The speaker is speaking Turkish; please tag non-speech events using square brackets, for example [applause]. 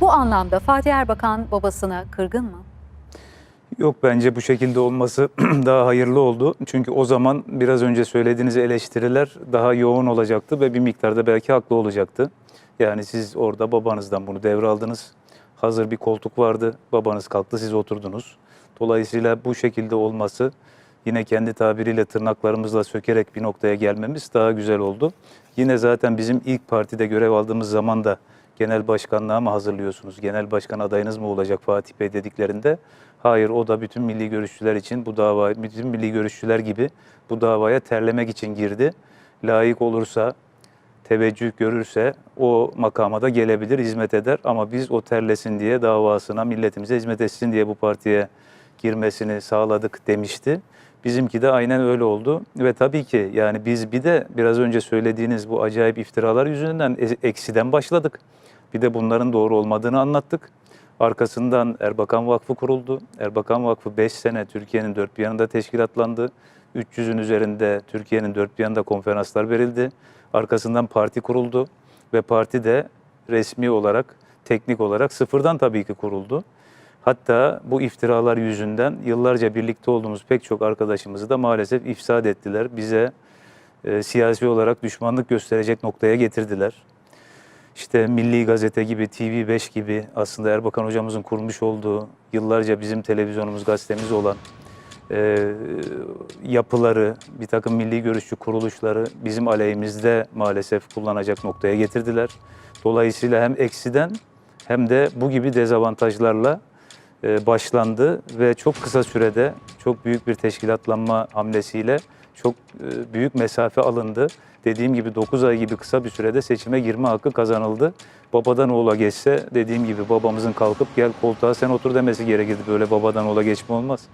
Bu anlamda Fatih Erbakan babasına kırgın mı? Yok bence bu şekilde olması [clears throat] daha hayırlı oldu. Çünkü o zaman biraz önce söylediğiniz eleştiriler daha yoğun olacaktı ve bir miktarda belki haklı olacaktı. Yani siz orada babanızdan bunu devraldınız. Hazır bir koltuk vardı. Babanız kalktı siz oturdunuz. Dolayısıyla bu şekilde olması yine kendi tabiriyle tırnaklarımızla sökerek bir noktaya gelmemiz daha güzel oldu. Yine zaten bizim ilk partide görev aldığımız zaman da genel başkanlığa mı hazırlıyorsunuz? Genel başkan adayınız mı olacak Fatih Bey dediklerinde hayır o da bütün milli görüşçüler için bu dava bütün milli görüşçüler gibi bu davaya terlemek için girdi. Layık olursa teveccüh görürse o makama da gelebilir, hizmet eder. Ama biz o terlesin diye davasına, milletimize hizmet etsin diye bu partiye girmesini sağladık demişti. Bizimki de aynen öyle oldu. Ve tabii ki yani biz bir de biraz önce söylediğiniz bu acayip iftiralar yüzünden eksiden başladık. Bir de bunların doğru olmadığını anlattık. Arkasından Erbakan Vakfı kuruldu. Erbakan Vakfı 5 sene Türkiye'nin dört bir yanında teşkilatlandı. 300'ün üzerinde Türkiye'nin dört bir yanında konferanslar verildi. Arkasından parti kuruldu ve parti de resmi olarak, teknik olarak sıfırdan tabii ki kuruldu. Hatta bu iftiralar yüzünden yıllarca birlikte olduğumuz pek çok arkadaşımızı da maalesef ifsad ettiler. Bize e, siyasi olarak düşmanlık gösterecek noktaya getirdiler. İşte Milli Gazete gibi, TV5 gibi aslında Erbakan hocamızın kurmuş olduğu yıllarca bizim televizyonumuz, gazetemiz olan e, yapıları, bir takım milli görüşçü kuruluşları bizim aleyhimizde maalesef kullanacak noktaya getirdiler. Dolayısıyla hem eksiden hem de bu gibi dezavantajlarla başlandı ve çok kısa sürede çok büyük bir teşkilatlanma hamlesiyle çok e, büyük mesafe alındı. Dediğim gibi 9 ay gibi kısa bir sürede seçime girme hakkı kazanıldı. Babadan oğula geçse dediğim gibi babamızın kalkıp gel koltuğa sen otur demesi gerekirdi. Böyle babadan oğula geçme olmaz.